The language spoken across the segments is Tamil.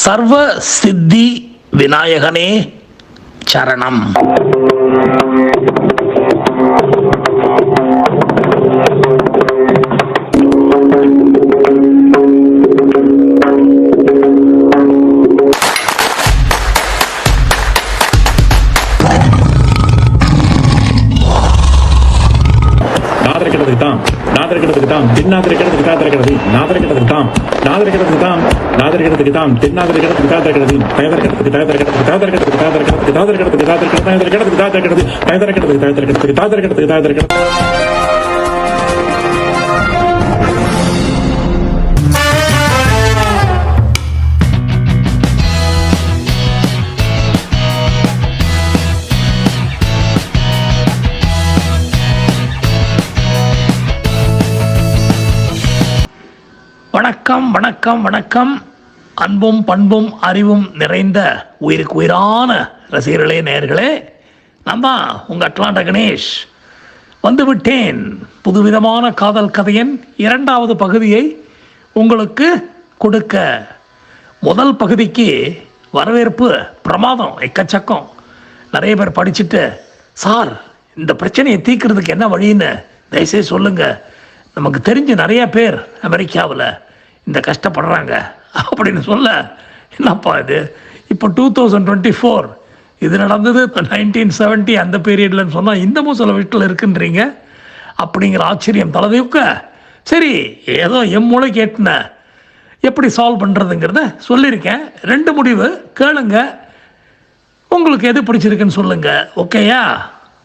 சர்வ சித்தி விநாயகனே சரணம். நாதரிக்கிறதுக்கு தான் நாதரிக்கிறதுக்கு தான் பின்னாதிரிக்கிறதுக்கு தாதரிக்கிறது நாதரிக்கிறதுக்கு தான் நாதரிக்கிறதுக்கு தான் நாதரிக்கிறதுக்கு தான் தென்னாதரிக்கிறதுக்கு தாதரிக்கிறது தயதரிக்கிறதுக்கு தயதரிக்கிறதுக்கு தாதரிக்கிறதுக்கு தாதரிக்கிறதுக்கு தாதரிக்கிறதுக்கு தாதரிக்கிறது தயதரிக்கிறதுக்கு தாதரிக்கிறது தயதரிக்கிறதுக்கு தயதரிக்கிறதுக்கு தாதரிக்கிறதுக்கு தாதரிக்கிறது வணக்கம் வணக்கம் வணக்கம் அன்பும் பண்பும் அறிவும் நிறைந்த உயிருக்கு உயிரான ரசிகர்களே நேயர்களே நான் தான் உங்கள் அட்லாண்ட கணேஷ் வந்துவிட்டேன். புதுவிதமான காதல் கதையின் இரண்டாவது பகுதியை உங்களுக்கு கொடுக்க முதல் பகுதிக்கு வரவேற்பு பிரமாதம் எக்கச்சக்கம். நிறைய பேர் படிச்சுட்டு சார் இந்த பிரச்சனையை தீர்க்கிறதுக்கு என்ன வழின்னு தயவுசெய்து சொல்லுங்கள் நமக்கு தெரிஞ்ச நிறைய பேர் அமெரிக்காவில் இந்த கஷ்டப்படுறாங்க. அப்படின்னு சொல்ல என்னப்பா இது? இப்போ டூ தௌசண்ட் டுவெண்ட்டி ஃபோர் இது நடந்தது நைன்டீன் செவன்ட்டி அந்த பீரியட்லன்னு சொன்னால் இந்த சில வீட்டில் இருக்குன்றீங்க? அப்படிங்கிற ஆச்சரியம் தலைதூக்க சரி ஏதோ எம் மூளை கேட்டின. எப்படி சால்வ் பண்ணுறதுங்கிறத சொல்லியிருக்கேன். ரெண்டு முடிவு கேளுங்க. உங்களுக்கு எது பிடிச்சிருக்குன்னு சொல்லுங்க ஓகேயா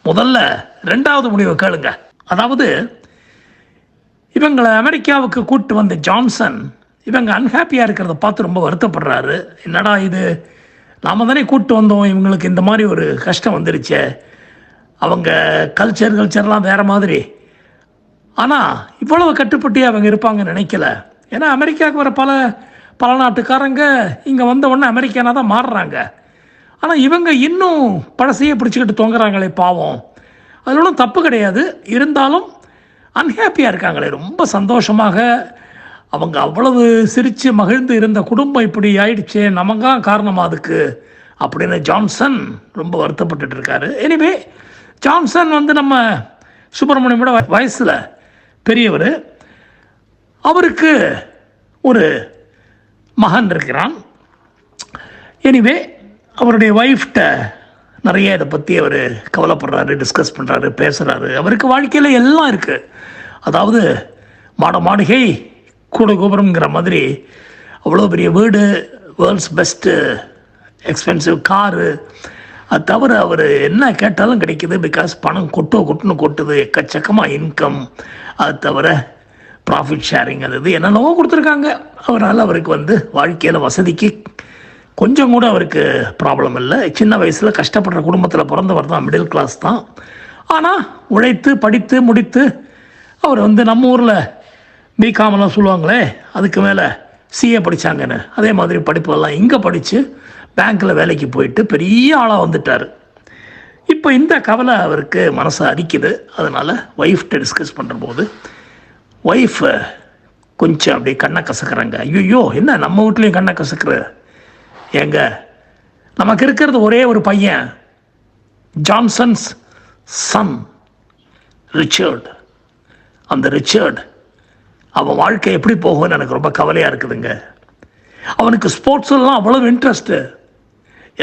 முதல்ல ரெண்டாவது முடிவை கேளுங்க. அதாவது இவங்களை அமெரிக்காவுக்கு கூட்டு வந்த ஜான்சன் இவங்க அன்ஹாப்பியாக இருக்கிறத பார்த்து ரொம்ப வருத்தப்படுறாரு. என்னடா இது? நாம தானே கூப்பிட்டு வந்தோம். இவங்களுக்கு இந்த மாதிரி ஒரு கஷ்டம் வந்துருச்சே. அவங்க கல்ச்சர் கல்ச்சர்லாம் வேறு மாதிரி. ஆனால் இவ்வளவு கட்டுப்பட்டு அவங்க இருப்பாங்கன்னு நினைக்கல. ஏன்னா அமெரிக்காவுக்கு வர பல பல நாட்டுக்காரங்க இங்கே வந்த உடனே அமெரிக்கானா தான் மாறுறாங்க. ஆனால் இவங்க இன்னும் பழசையே பிடிச்சிக்கிட்டு தொங்குறாங்களே பாவம். அதில் ஒன்றும் தப்பு கிடையாது. இருந்தாலும் அன்ஹாப்பியாக இருக்காங்களே. ரொம்ப சந்தோஷமாக அவங்க அவ்வளவு சிரித்து மகிழ்ந்து இருந்த குடும்பம் இப்படி ஆயிடுச்சே நமக்கு தான் அதுக்கு? அப்படின்னு ஜான்சன் ரொம்ப வருத்தப்பட்டுட்டு இருக்காரு. எனிவே ஜான்சன் வந்து நம்ம சுப்பிரமணியமோட வயசில் பெரியவர். அவருக்கு ஒரு மகன் இருக்கிறான். எனிவே அவருடைய ஒய்ஃப்ட்ட நிறைய இதை பற்றி அவர் கவலைப்படுறாரு டிஸ்கஸ் பண்ணுறாரு பேசுகிறாரு அவருக்கு வாழ்க்கையில் எல்லாம் இருக்குது அதாவது மாட மாளிகை கூட கோபுரம்ங்கிற மாதிரி அவ்வளோ பெரிய வீடு வேர்ல்ட்ஸ் பெஸ்ட்டு எக்ஸ்பென்சிவ் காரு. அது தவிர அவர் என்ன கேட்டாலும் கிடைக்குது பிகாஸ் பணம் கொட்டோ கொட்டுன்னு கொட்டுது. எக்கச்சக்கமாக இன்கம் அது தவிர ப்ராஃபிட் ஷேரிங் அது இது என்னென்னவோ கொடுத்துருக்காங்க. அவரால் அவருக்கு வந்து வாழ்க்கையில் வசதிக்கு கொஞ்சம் கூட அவருக்கு ப்ராப்ளம் இல்லை. சின்ன வயசில் கஷ்டப்படுற குடும்பத்தில் பிறந்தவர் தான் மிடில் கிளாஸ் தான். ஆனால் உழைத்து படித்து முடித்து அவர் வந்து நம்ம ஊரில் பிகாமெல்லாம் சொல்லுவாங்களே அதுக்கு மேலே சிஏ படித்தாங்கன்னு அதே மாதிரி படிப்புகள்லாம் இங்கே படித்து பேங்க்கில் வேலைக்கு போயிட்டு பெரிய ஆளாக வந்துட்டார். இப்போ இந்த கவலை அவருக்கு மனசை அரிக்குது அதனால் ஒய்ஃப்ட்ட டிஸ்கஸ் பண்ணுற போது ஒய்ஃப் கொஞ்சம் அப்படியே கண்ணை கசக்குறாங்க. ஐயோ என்ன நம்ம வீட்லேயும் கண்ணை கசக்குற? ஏங்க நமக்கு இருக்கிறது ஒரே ஒரு பையன். ஜான்சன்ஸ் சன் ரிச்சர்ட் அந்த ரிச்சர்டு அவன் வாழ்க்கை எப்படி போகும்னு எனக்கு ரொம்ப கவலையாக இருக்குதுங்க. அவனுக்கு ஸ்போர்ட்ஸ்லாம் அவ்வளவு இன்ட்ரெஸ்ட்டு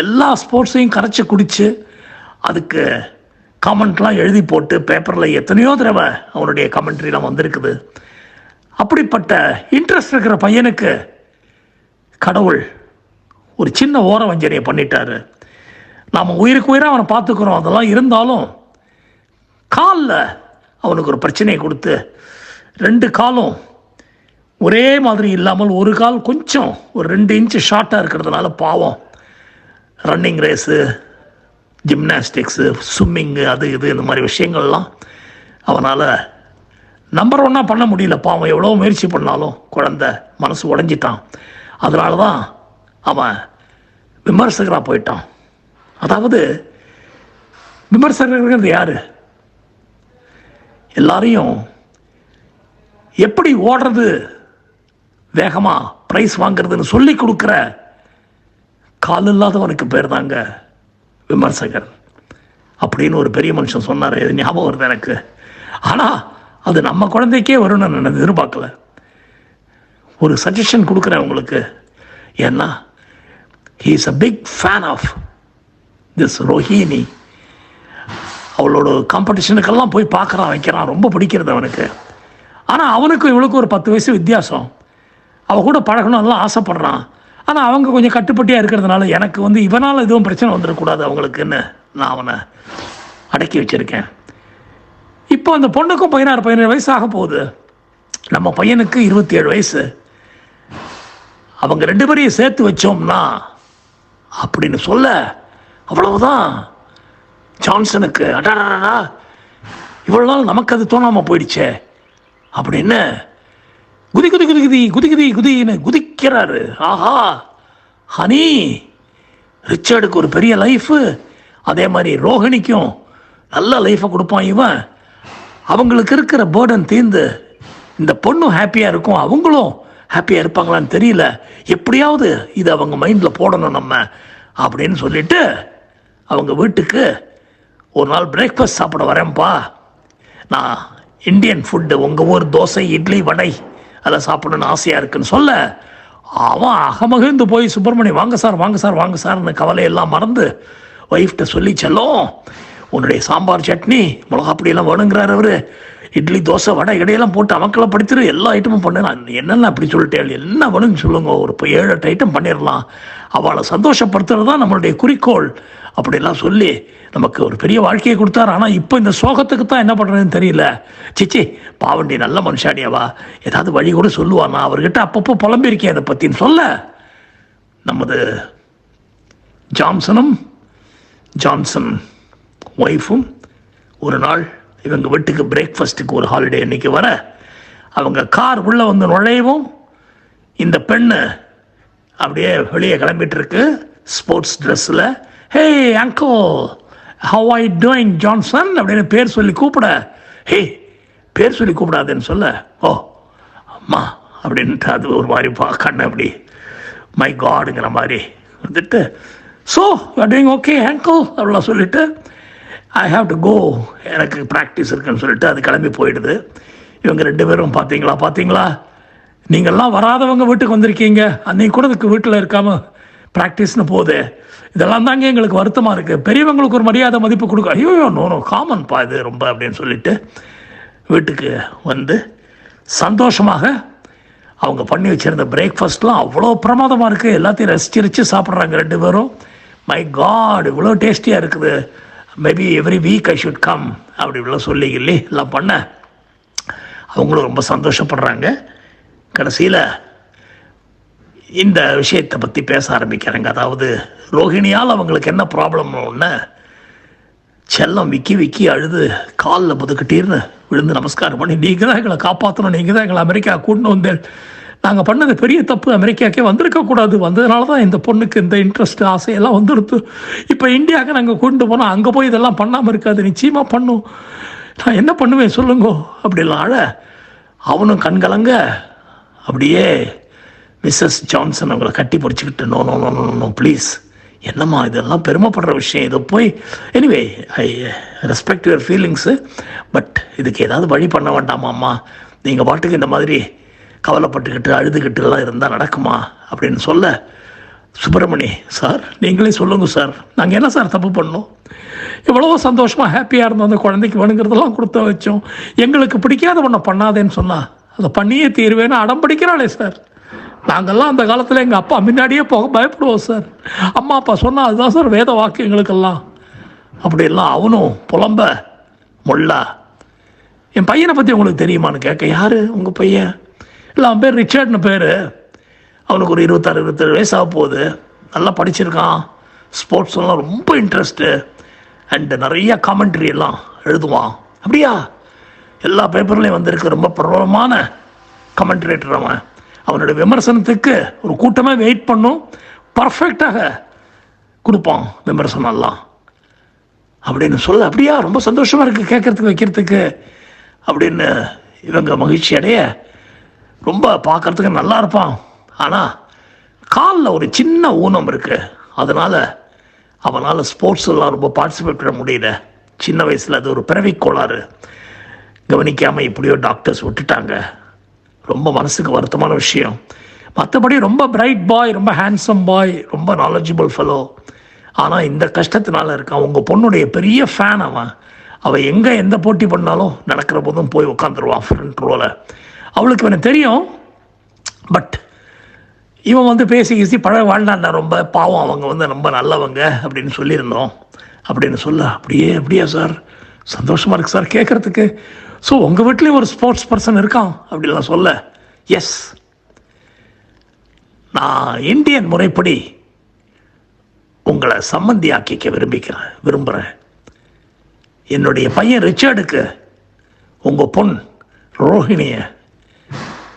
எல்லா ஸ்போர்ட்ஸையும் கரைச்சி குடித்து அதுக்கு கமெண்ட்லாம் எழுதி போட்டு பேப்பரில் எத்தனையோ தடவை அவனுடைய கமெண்ட்ரிலாம் வந்திருக்குது. அப்படிப்பட்ட இன்ட்ரெஸ்ட் இருக்கிற பையனுக்கு கடவுள் ஒரு சின்ன ஓர வஞ்சனையை பண்ணிட்டாரு. நாம் உயிருக்கு உயிராக அவனை பார்த்துக்கிறோம். அதெல்லாம் இருந்தாலும் காலில் அவனுக்கு ஒரு பிரச்சனையை கொடுத்து ரெண்டு காலும் ஒரே மாதிரி இல்லாமல் ஒரு கால் கொஞ்சம் ஒரு ரெண்டு இன்ச்சு ஷார்ட்டாக இருக்கிறதுனால பாவம். ரன்னிங் ரேஸு ஜிம்னாஸ்டிக்ஸு ஸ்விம்மிங்கு அது இது இந்த மாதிரி விஷயங்கள்லாம் அவனால் நம்பர் ஒன்னாக பண்ண முடியல. பாவம் எவ்வளோ முயற்சி பண்ணாலும் குழந்த மனசு உடஞ்சிட்டான். அதனால தான் அவன் விமர்சகராக போயிட்டான். அதாவது விமர்சகர்கள் யார்? எல்லாரையும் எப்படி ஓடுறது? வேகமாக ப்ரைஸ் வாங்குறதுன்னு சொல்லி கொடுக்குற கால் இல்லாதவனுக்கு பேர் தாங்க விமர்சகர். அப்படின்னு ஒரு பெரிய மனுஷன் சொன்னார். இது ஞாபகம் வருது எனக்கு. ஆனால் அது நம்ம குழந்தைக்கே வரும்னு நான் எதிர்பார்க்கல. ஒரு சஜஷன் கொடுக்குறேன் உங்களுக்கு. ஏன்னா he is a big fan of this Rohini அவளோட காம்படிஷனுக்கெல்லாம் போய் பார்க்குறான் வைக்கிறான். ரொம்ப பிடிக்கிறது அவனுக்கு. ஆனால் அவனுக்கும் இவளுக்கும் ஒரு பத்து வயசு வித்தியாசம். அவள் கூட பழகணும்லாம் ஆசைப்பட்றான். ஆனால் அவங்க கொஞ்சம் கட்டுப்பட்டியாக இருக்கிறதுனால எனக்கு வந்து இவனால் எதுவும் பிரச்சனை வந்துடக்கூடாது அவங்களுக்குன்னு நான் அவனை அடக்கி வச்சுருக்கேன். இப்போ அந்த பொண்ணுக்கும் பதினாறு பதினேழு வயசு ஆக போகுது. நம்ம பையனுக்கு இருபத்தி ஏழு வயசு. அவங்க ரெண்டு பேரையும் சேர்த்து வச்சோம்னா அப்படின்னு சொல்ல அவ்வளவுதான். ஜான்சனுக்கு அடாடா இவ்வளோ நாள் நமக்கு அது தோணாமல் போயிடுச்சே. அப்படின்னு குதி குதி குதி குதி குதி குதி குதின்னு குதிக்கிறாரு. ஆஹா! ஹனி ரிச்சர்டுக்கு ஒரு பெரிய லைஃபு. அதே மாதிரி ரோஹிணிக்கும் நல்ல லைஃப்பை கொடுப்பான் இவன். அவங்களுக்கு இருக்கிற பேர்டன் தீர்ந்து இந்த பொண்ணும் ஹாப்பியாக இருக்கும். அவங்களும் ஹாப்பியாக இருப்பாங்களான்னு தெரியல. எப்படியாவது இது அவங்க மைண்டில் போடணும் நம்ம அப்படின்னு சொல்லிட்டு அவங்க வீட்டுக்கு ஒரு நாள் பிரேக்ஃபாஸ்ட் சாப்பிட வரேன்ப்பா. நான் இந்தியன் ஃபுட்டு உங்கள் ஊர் தோசை இட்லி வடை அதை சாப்பிடணும்னு ஆசையாக இருக்குன்னு சொல்ல அவன் அகமகிழ்ந்து போய் சுப்பிரமணியம் வாங்க சார் வாங்க சார் வாங்க சார்னு கவலையெல்லாம் மறந்து ஒய்ஃப்ட்ட சொல்லி செல்லும் உன்னுடைய சாம்பார் சட்னி மிளகா பொடியெல்லாம் வேணுங்கிறார் அவர். இட்லி தோசை வடை இடையெல்லாம் போட்டு அமக்களை படுத்துரு எல்லா ஐட்டமும் பண்ணு. நான் என்னென்ன அப்படி சொல்லிட்டேன் என்ன வேணும்னு சொல்லுங்க. ஒரு இப்போ ஏழு எட்டு ஐட்டம் பண்ணிடலாம் அவளை சந்தோஷப்படுத்துறது தான் நம்மளுடைய குறிக்கோள். அப்படிலாம் சொல்லி நமக்கு ஒரு பெரிய வாழ்க்கையை கொடுத்தாரு. ஆனால் இப்போ இந்த சோகத்துக்கு தான் என்ன பண்ணுறதுன்னு தெரியல. சிச்சி பாவண்டி நல்ல மனுஷாடியாவா ஏதாவது வழி கூட சொல்லுவா நான் அவர்கிட்ட அப்பப்போ புலம்பியிருக்கேன் அதை பற்றின்னு சொல்ல. நமது ஜான்சனும் ஜான்சன் ஒய்ஃபும் ஒரு நாள் இவங்க வீட்டுக்கு பிரேக்ஃபாஸ்ட்டுக்கு ஒரு ஹாலிடே இன்றைக்கி வர அவங்க கார் உள்ளே வந்து நுழையவும் இந்த பெண்ணு அப்படியே வெளியே கிளம்பிட்டு இருக்கு. ஸ்போர்ட்ஸ் ட்ரெஸ்ஸில் hey uncle how I doing Johnson அப்படின்னு பேர் சொல்லி கூப்பிட. ஹே பேர் சொல்லி கூப்பிடாதுன்னு சொல்ல. ஓ அம்மா அப்படின்ட்டு அது ஒரு மாதிரி கண்ணு அப்படி மை காடுங்கிற மாதிரி வந்துட்டு ஸோ டூயிங் ஓகே அங்கிள் அப்படிலாம் சொல்லிவிட்டு ஐ ஹாவ் டு கோ எனக்கு ப்ராக்டிஸ் இருக்குன்னு சொல்லிட்டு அது கிளம்பி போயிடுது. இவங்க ரெண்டு பேரும் பார்த்தீங்களா பார்த்தீங்களா நீங்கள்லாம் வராதவங்க வீட்டுக்கு வந்திருக்கீங்க. அன்னைக்கு கூட இதுக்கு வீட்டில் இருக்காமல் ப்ராக்டிஸ்னு போகுது இதெல்லாம் தாங்க எங்களுக்கு வருத்தமாக இருக்குது பெரியவங்களுக்கு ஒரு மரியாதை மதிப்பு கொடுக்க ஐயோ நோ காமன்ப்பா இது ரொம்ப அப்படின்னு சொல்லிட்டு வீட்டுக்கு வந்து சந்தோஷமாக அவங்க பண்ணி வச்சிருந்த பிரேக்ஃபாஸ்ட்லாம் அவ்வளோ பிரமாதமாக இருக்குது எல்லாத்தையும் ரசிச்சு சாப்பிட்றாங்க ரெண்டு பேரும். மை காட் இவ்வளோ டேஸ்டியாக இருக்குது. Maybe every week I should come அப்படி இவ்வளோ சொல்லி இல்லை எல்லாம் பண்ண. அவங்களும் ரொம்ப சந்தோஷப்படுறாங்க. கடைசியில் இந்த விஷயத்தை பற்றி பேச ஆரம்பிக்கிறாங்க. அதாவது ரோஹிணியால் அவங்களுக்கு என்ன ப்ராப்ளம்னு செல்லம் விக்கி விக்கி அழுது காலில் புதுக்கிட்டீர்னு விழுந்து நமஸ்காரம் பண்ணி நீங்கள் தான் எங்களை காப்பாற்றணும் நீங்கள் தான் எங்களை அமெரிக்கா கூட்டின்னு வந்தேன். நாங்கள் பண்ணது பெரிய தப்பு அமெரிக்காக்கே வந்திருக்கக்கூடாது வந்ததுனால தான் இந்த பொண்ணுக்கு இந்த இன்ட்ரெஸ்ட் ஆசையெல்லாம் வந்துடுத்து இப்போ இந்தியாவுக்கு நாங்கள் கொண்டு போனோம் அங்கே போய் இதெல்லாம் பண்ணாமல் இருக்காது. நிச்சயமாக பண்ணும். நான் என்ன பண்ணுவேன் சொல்லுங்கோ? அப்படிலாம் அழ அவனும் கண்கலங்க அப்படியே மிஸ்ஸஸ் ஜான்சன் அவங்கள கட்டி பிடிச்சிக்கிட்டு no no no no no please என்னம்மா இதெல்லாம் பெருமைப்படுற விஷயம். இதை போய் anyway I respect your feelings but இதுக்கு ஏதாவது வழி பண்ண வேண்டாமாம்மா நீங்கள் பாட்டுக்கு இந்த மாதிரி கவலைப்பட்டுக்கிட்டு அழுதுகிட்டுலாம் இருந்தால் நடக்குமா? அப்படின்னு சொல்ல சுப்பிரமணி சார் நீங்களே சொல்லுங்க சார் நாங்கள் என்ன சார் தப்பு பண்ணோம்? எவ்வளவோ சந்தோஷமாக ஹாப்பியாக இருந்தோம். அந்த குழந்தைக்கு வேணுங்கிறதெல்லாம் கொடுத்த வச்சோம். எங்களுக்கு பிடிக்காத ஒன்றை பண்ணாதேன்னு சொன்னால் அதை பண்ணியே தீர்வேன்னு அடம் பிடிக்கிறாளே சார் நாங்கள்லாம் அந்த காலத்தில் எங்கள் அப்பா முன்னாடியே போக பயப்படுவோம் சார் அம்மா அப்பா சொன்னால் அதுதான் சார் வேத வாக்கு எங்களுக்கெல்லாம் அப்படியெல்லாம் அவனும் புலம்ப முல்லா என் பையனை பற்றி உங்களுக்கு தெரியுமான்னு கேட்க யார் உங்கள் பையன்? இல்லை அவன் பேர் ரிச்சர்ட்னு பேர். அவனுக்கு ஒரு இருபத்தாறு இருபத்தேழு வயசாக போகுது. நல்லா படிச்சிருக்கான். ஸ்போர்ட்ஸ் எல்லாம் ரொம்ப இன்ட்ரெஸ்ட்டு அண்டு நிறைய காமெண்ட்ரி எல்லாம் எழுதுவான். அப்படியா? எல்லா பேப்பர்லேயும் வந்திருக்கு. ரொம்ப பிரபலமான கமெண்ட்ரேட்டர் அவன். அவனுடைய விமர்சனத்துக்கு ஒரு கூட்டமாக வெயிட் பண்ணும். பர்ஃபெக்டாக கொடுப்பான் விமர்சனம் எல்லாம். அப்படின்னு சொல்ல அப்படியா? ரொம்ப சந்தோஷமாக இருக்குது கேட்கறதுக்கு வைக்கிறதுக்கு அப்படின்னு இவங்க மகிழ்ச்சி அடைய ரொம்ப பார்க்கறதுக்கு நல்லா இருப்பான். ஆனால் காலில் ஒரு சின்ன ஊனம் இருக்குது அதனால் அவனால் ஸ்போர்ட்ஸ் எல்லாம் ரொம்ப பார்ட்டிசிபேட் பண்ண முடியல. சின்ன வயசில் அது ஒரு பிறவி கோளாறு. கவனிக்காமல் இப்படியோ டாக்டர்ஸ் விட்டுட்டாங்க. ரொம்ப மனசுக்கு வருத்தமான விஷயம். மற்றபடி ரொம்ப பிரைட் பாய் ரொம்ப ஹேண்ட்ஸம் பாய் ரொம்ப நாலஜிபிள் ஃபெலோ ஆனால் இந்த கஷ்டத்தினால இருக்கான். உங்கள் பொண்ணுடைய பெரிய ஃபேன் அவன். அவள் எங்கே எந்த போட்டி பண்ணாலும் நடக்கிற போதும் போய் உட்காந்துருவான் ஃப்ரண்ட் ரோவில் அவளுக்கு இவனை தெரியும். பட் இவன் வந்து பேசி கீசி பழக வாழ்ந்தாண்டா ரொம்ப. பாவம் அவங்க வந்து ரொம்ப நல்லவங்க அப்படின்னு சொல்லியிருந்தோம். அப்படின்னு சொல்ல அப்படியே அப்படியா சார் சந்தோஷமாக இருக்குது சார் கேட்குறதுக்கு ஸோ உங்கள் வீட்லேயும் ஒரு ஸ்போர்ட்ஸ் பர்சன் இருக்கான் அப்படிலாம் சொல்ல. எஸ் நான் இந்தியன் முறைப்படி உங்களை சம்மந்தி ஆக்கிக்க விரும்பிக்கிறேன் விரும்புகிறேன் என்னுடைய பையன் ரிச்சர்டுக்கு உங்கள் பொன் ரோஹிணியை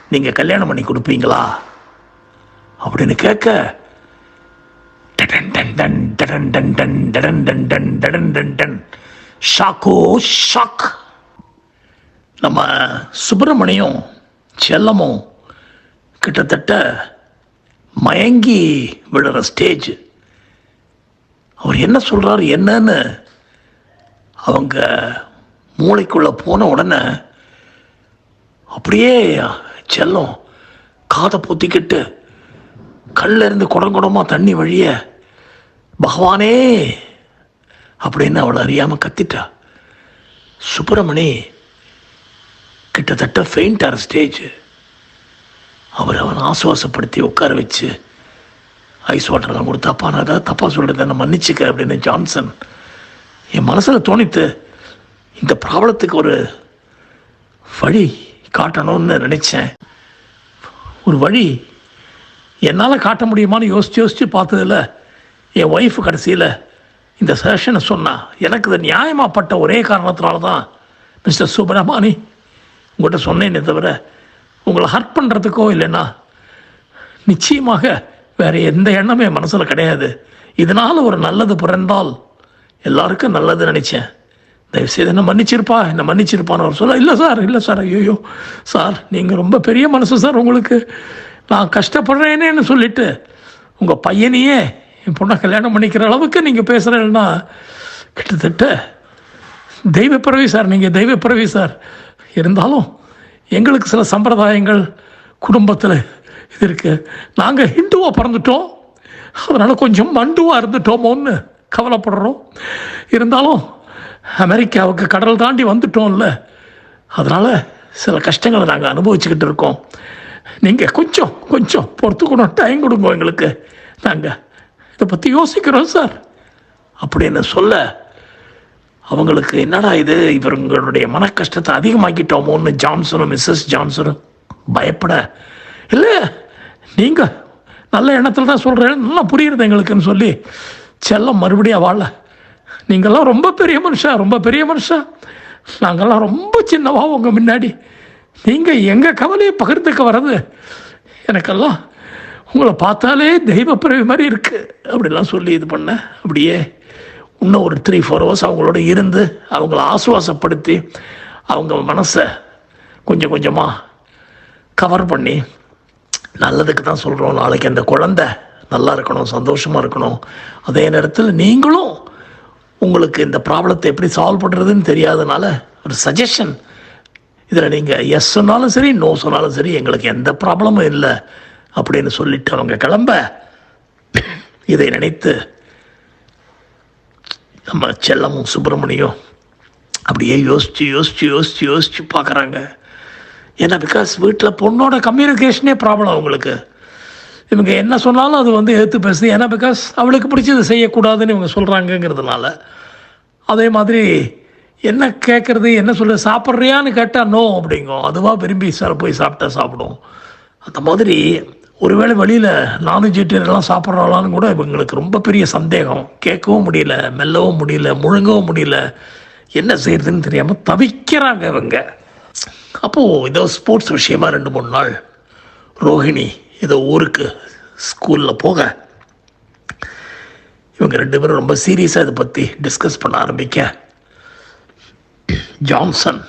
நீங்கள் கல்யாணம் பண்ணி கொடுப்பீங்களா? அப்படின்னு கேட்க டடன் டன் டன் டடன் டன் டன் டடன் டன் டன் டடன் டன் டன் ஷாக்கோ ஷாக். நம்ம சுப்பிரமணியம் செல்லமும் கிட்டத்தட்ட மயங்கி விழுற ஸ்டேஜ் அவர் என்ன சொல்கிறார் என்னன்னு அவங்க மூளைக்குள்ளே போன உடனே அப்படியே செல்லம் காதை பொத்திக்கிட்டு கல்ல இருந்து குடம் குடமாக தண்ணி வழிய பகவானே அப்படின்னு அவளை அறியாமல் கத்திட்டா. சுப்பிரமணி கிட்டத்தட்ட ஃபெயிண்ட் ஆகிற ஸ்டேஜ் அவர் அவன் ஆசுவாசப்படுத்தி உட்கார வச்சு ஐஸ் வாட்டர்லாம் கொடுத்தாப்பா நான் ஏதாவது தப்பாக சொல்கிறது நான் மன்னிச்சுக்க அப்படின்னு ஜான்சன் என் மனசில் தோணித்து இந்த ப்ராப்ளத்துக்கு ஒரு வழி காட்டணும்னு நினச்சேன். ஒரு வழி என்னால் காட்ட முடியுமான்னு யோசிச்சு யோசிச்சு பார்த்ததில் என் ஒய்ஃப் கடைசியில் இந்த செஷனை சொன்னால் எனக்கு இது நியாயமாகப்பட்ட ஒரே காரணத்தினால தான் மிஸ்டர் சுப்பிரமாணி உங்கள்கிட்ட சொன்னேனே தவிர உங்களை ஹர்ட் பண்ணுறதுக்கோ இல்லைன்னா நிச்சயமாக வேற எந்த எண்ணமே மனசில் கிடையாது. இதனால் ஒரு நல்லது பிறந்தால் எல்லாருக்கும் நல்லது நினச்சேன். தயவுசெய்து என்ன மன்னிச்சிருப்பா? என்ன மன்னிச்சிருப்பான்னு அவர் சொல்ல இல்லை சார் இல்லை சார் ஐயோ சார் நீங்கள் ரொம்ப பெரிய மனசு சார் உங்களுக்கு. நான் கஷ்டப்படுறேனேன்னு சொல்லிட்டு உங்கள் பையனையே என் பொண்ணை கல்யாணம் பண்ணிக்கிற அளவுக்கு நீங்கள் பேசுகிறேன்னா கிட்டத்தட்ட தெய்வ பிறவி சார் நீங்கள் தெய்வ பிறவி சார். இருந்தாலும் எங்களுக்கு சில சம்பிரதாயங்கள் குடும்பத்தில் இது இருக்கு. நாங்கள் ஹிந்துவாக பிறந்துட்டோம். அதனால் கொஞ்சம் மண்டுவாக இருந்துட்டோமோன்னு கவலைப்படுறோம். இருந்தாலும் அமெரிக்காவுக்கு கடல் தாண்டி வந்துட்டோம்ல. அதனால் சில கஷ்டங்களை நாங்கள் அனுபவிச்சுக்கிட்டு இருக்கோம். நீங்கள் கொஞ்சம் கொஞ்சம் பொறுத்துக்கணும். டைம் கொடுங்க எங்களுக்கு. நாங்கள் இதை பற்றி யோசிக்கிறோம் சார். அப்படின்னு சொல்ல அவங்களுக்கு என்னடா இது? இவங்களுடைய மன கஷ்டத்தை அதிகமாக்கிட்டோமோன்னு ஜான்சனும் மிஸ்ஸஸ் ஜான்சனும் பயப்பட இல்லை நீங்கள் நல்ல எண்ணத்தில் தான் சொல்கிறேன் நல்லா புரியுறது எங்களுக்குன்னு சொல்லி செல்லம் மறுபடியும் வாழ. நீங்கள்லாம் ரொம்ப பெரிய மனுஷா ரொம்ப பெரிய மனுஷா. நாங்கள்லாம் ரொம்ப சின்னவா உங்கள் முன்னாடி. நீங்கள் எங்கள் கவலையை பகிர்ந்துக்க வர்றது? எனக்கெல்லாம் உங்களை பார்த்தாலே தெய்வ பிறவி மாதிரி இருக்குது அப்படிலாம் சொல்லி இது பண்ண. அப்படியே இன்னும் ஒரு த்ரீ ஃபோர் ஹவர்ஸ் அவங்களோட இருந்து அவங்கள ஆசுவாசப்படுத்தி அவங்க மனசை கொஞ்சம் கொஞ்சமாக கவர் பண்ணி நல்லதுக்கு தான் சொல்கிறோம் நாளைக்கு அந்த குழந்தை நல்லா இருக்கணும் சந்தோஷமாக இருக்கணும். அதே நேரத்தில் நீங்களும் உங்களுக்கு இந்த ப்ராப்ளத்தை எப்படி சால்வ் பண்ணுறதுன்னு தெரியாதனால ஒரு சஜஷன் இதில் நீங்கள் எஸ் சொன்னாலும் சரி நோ சொன்னாலும் சரி எங்களுக்கு எந்த ப்ராப்ளமும் இல்லை அப்படின்னு சொல்லிட்டு அவங்க கிளம்ப. இதை நினைத்து நம்ம செல்லமும் சுப்பிரமணியம் அப்படியே யோசித்து யோசித்து யோசித்து யோசித்து பார்க்குறாங்க. ஏன்னா பிகாஸ் வீட்டில் பொண்ணோட கம்யூனிகேஷனே ப்ராப்ளம் அவங்களுக்கு. இவங்க என்ன சொன்னாலும் அது வந்து எடுத்து பேசுது. ஏன்னா பிகாஸ் அவளுக்கு பிடிச்சது செய்யக்கூடாதுன்னு இவங்க சொல்கிறாங்கங்கிறதுனால அதே மாதிரி என்ன கேட்குறது என்ன சொல்ல சாப்பிட்றியான்னு கேட்டால் நோ அப்படிங்கும். அதுவாக விரும்பி சார் போய் சாப்பிட்டா சாப்பிடும். அந்த மாதிரி ஒருவேளை வெளியில் நானும் வெஜிடேரியன்லாம் சாப்பிட்றாங்களான்னு கூட இவங்களுக்கு ரொம்ப பெரிய சந்தேகம். கேட்கவும் முடியல மெல்லவும் முடியல முழுங்கவும் முடியல. என்ன செய்யறதுன்னு தெரியாமல் தவிக்கிறாங்க இவங்க. அப்போது ஏதோ ஸ்போர்ட்ஸ் விஷயமா ரெண்டு மூணு நாள். ரோஹிணி ஏதோ ஊருக்கு ஸ்கூலில் போக. இவங்க ரெண்டு பேரும் ரொம்ப சீரியஸாக இதை பற்றி டிஸ்கஸ் பண்ண ஆரம்பிக்க. ஜான்சன்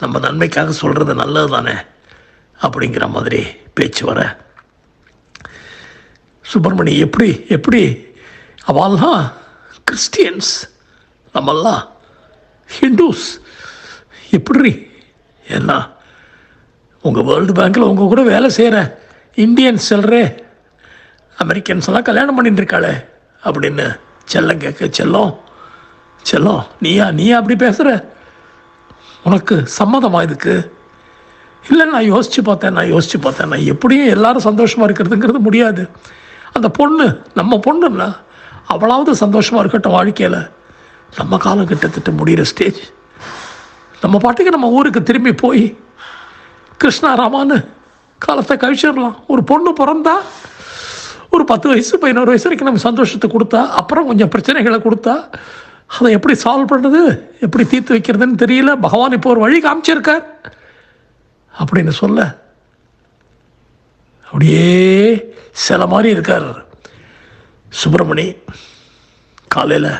நம்ம நன்மைக்காக சொல்கிறது நல்லது தானே அப்படிங்கிற மாதிரி பேச்சு வர. சுப்பிரமணி எப்படி எப்படி? அவெல்லாம் கிறிஸ்டியன்ஸ். நம்மெல்லாம் ஹிந்துஸ் எப்படி என்ன உங்கள் வேர்ல்டு பேங்க்கில் உங்கள் கூட வேலை செய்கிற இந்தியன்ஸ் செல்றே அமெரிக்கன்ஸ் எல்லாம் கல்யாணம் பண்ணிட்டு இருக்காளே அப்படின்னு செல்லம் கேட்க செல்லம் செல்லம் நீயா நீயா அப்படி பேசுகிற உனக்கு சம்மதமா இதுக்கு? இல்லை நான் யோசித்து பார்த்தேன் நான் யோசித்து பார்த்தேன். நான் எப்படியும் எல்லாரும் சந்தோஷமாக இருக்கிறதுங்கிறது முடியாது. அந்த பொண்ணு நம்ம பொண்ணுன்னா அவளாவது சந்தோஷமாக இருக்கட்டும் வாழ்க்கையில். நம்ம காலம் கிட்டத்தட்ட முடிகிற ஸ்டேஜ் நம்ம பாட்டுக்கு நம்ம ஊருக்கு திரும்பி போய் கிருஷ்ணா ராமான்னு காலத்தை கழிச்சிடலாம். ஒரு பொண்ணு பிறந்தா ஒரு பத்து வயசு பதினோரு வயசு வரைக்கும் நம்ம சந்தோஷத்தை கொடுத்தா அப்புறம் கொஞ்சம் பிரச்சனைகளை கொடுத்தா அதை எப்படி சால்வ் பண்ணுறது எப்படி தீர்த்து வைக்கிறதுன்னு தெரியல. பகவான் இப்போ ஒரு வழி காமிச்சிருக்கார். அப்படின்னு சொல்ல அப்படியே சில மாதிரி இருக்கார். சுப்பிரமணி காலையில்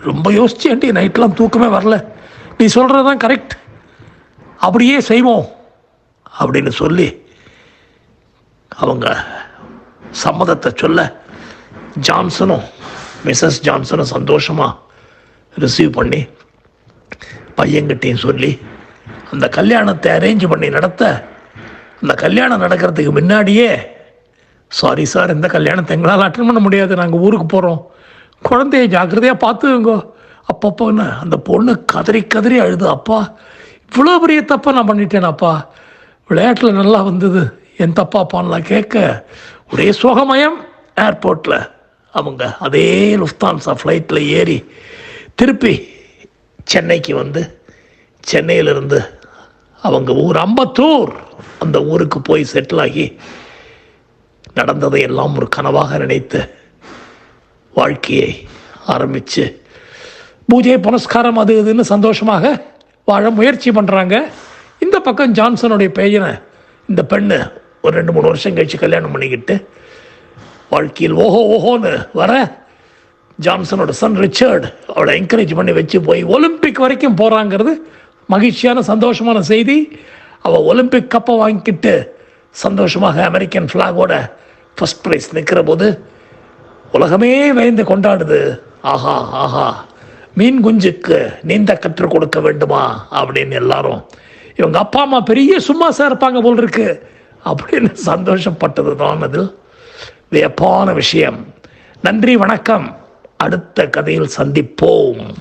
ரொம்ப யோசிச்சு ஆண்டி நைட்லாம் தூக்கமே வரல? நீ சொல்கிறது தான் கரெக்ட் அப்படியே செய்வோம். அப்படின்னு சொல்லி அவங்க சம்மதத்தை சொல்ல ஜான்சனும் மிஸ்ஸஸ் ஜான்சனும் சந்தோஷமாக ரிசீவ் பண்ணி பையன்கிட்டையும் சொல்லி அந்த கல்யாணத்தை அரேஞ்ச் பண்ணி நடத்த அந்த கல்யாணம் நடக்கிறதுக்கு முன்னாடியே சாரி சார் இந்த கல்யாணத்தை எங்களால் அட்டன் பண்ண முடியாது. நாங்கள் ஊருக்கு போகிறோம் குழந்தைய ஜாக்கிரதையாக பார்த்துக்கோங்க. அப்பப்போன்னு அந்த பொண்ணு கதறி கதறி அழுது அப்பா இவ்வளோ பெரிய தப்பை நான் பண்ணிட்டேன் அப்பா. விளையாட்டில் நல்லா வந்தது. என் தப்பாப்பான்லாம் கேட்க ஒரே சோகமயம் ஏர்போர்ட்டில் அவங்க அதே லுஃப்தான்ஸா ஃப்ளைட்டில் ஏறி திருப்பி சென்னைக்கு வந்து சென்னையிலிருந்து அவங்க ஊர் அம்பத்தூர் அந்த ஊருக்கு போய் செட்டில் ஆகி நடந்ததை எல்லாம் ஒரு கனவாக நினைத்து வாழ்க்கையை ஆரம்பித்து பூஜை புனஸ்காரம் அது இதுன்னு சந்தோஷமாக வாழ முயற்சி பண்ணுறாங்க இந்த பக்கம் ஜான்சனுடைய பையனை இந்த பெண்ணு ஒரு ரெண்டு மூணு வருஷம் கழிச்சு கல்யாணம் பண்ணிக்கிட்டு வாழ்க்கையில் ஓஹோ ஓஹோன்னு வர ஜான்சனோட சன் ரிச்சர்டு அவளை என்கரேஜ் பண்ணி வச்சு போய் ஒலிம்பிக் வரைக்கும் போகிறாங்கிறது மகிழ்ச்சியான சந்தோஷமான செய்தி. அவள் ஒலிம்பிக் கப்பை வாங்கிக்கிட்டு சந்தோஷமாக அமெரிக்கன் ஃப்ளாகோட ஃபஸ்ட் ப்ரைஸ் நிற்கிற போது உலகமே வேந்து கொண்டாடுது. ஆஹா ஆஹா. மீன் குஞ்சுக்கு நீந்த கற்றுக் கொடுக்க வேண்டுமா? அப்படின்னு எல்லாரும் இவங்க அப்பா அம்மா பெரிய சும்மா இருப்பாங்க போல் இருக்கு. அப்படின்னு சந்தோஷப்பட்டது தான் அது வியப்பான விஷயம். நன்றி வணக்கம். அடுத்த கதையில் சந்திப்போம்.